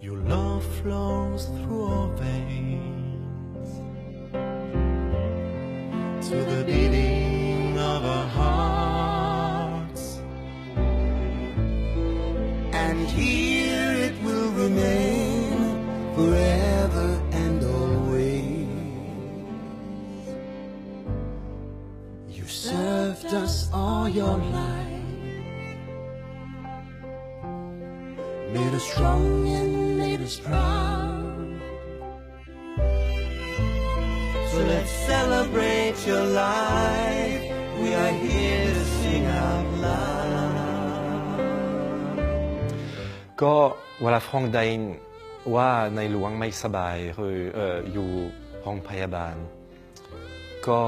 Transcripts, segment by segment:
Your love flows through our veins to the beating of our hearts, and here it will remain forever and always. You served us all your life. Made us strong and made us proud. So let's celebrate your life. We are here to sing out loud. ก็เวลาฟรองได้ว่าในหลวงไม่สบายหรืออยู่ห้องพยาบาล ก็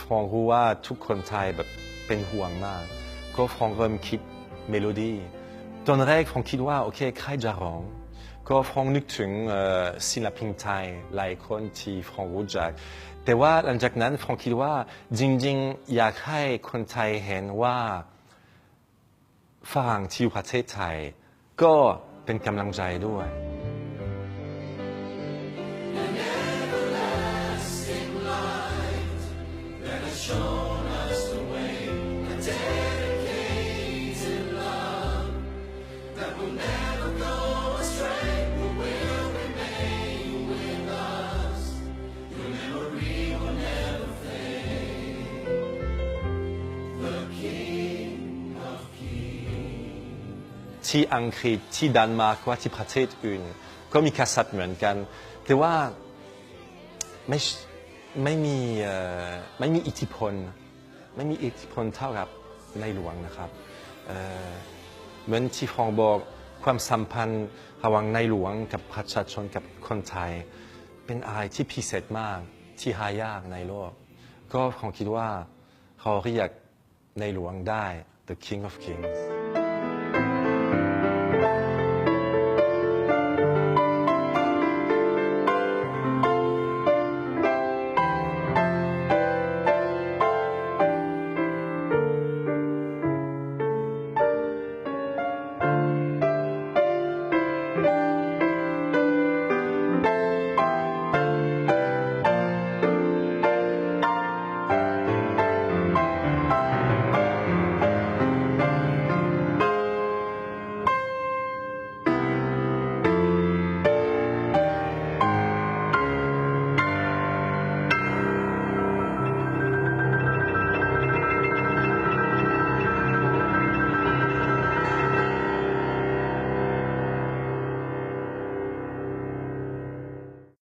ฟองรู้ว่าทุกคนไทยแบบเป็นห่วงมาก ก็ฟองเริ่มคิดเมโลดี้ ตอนแรกฟรองคิดว่าโอเคใครจะร้องก็ฟรองนึกถึงเอ่อศิลปินไทยหลายคนที่ฟรองรู้จักแต่ว่าหลังจากนั้นฟรองคิดว่าจริงๆ อยากให้คนไทยเห็นว่าฝรั่งที่อยู่ประเทศไทย ก็เป็นกำลังใจด้วย ที่อังกฤษที่ดันมาร์กว่าที่ประเทศอื่น ก็มีกษัตริย์เหมือนกัน แต่ว่าไม่ไม่มีไม่มีอิทธิพล ไม่มีอิทธิพลเท่ากับในหลวงนะครับเเหมือนที่ฟองบอกความสัมพันธ์ระหว่างในหลวงกับประชาชนกับคนไทย เป็นอะไรที่พิเศษมากที่หายากในโลก ก็ผมคิดว่าเขาเรียกในหลวงได้ the king of kings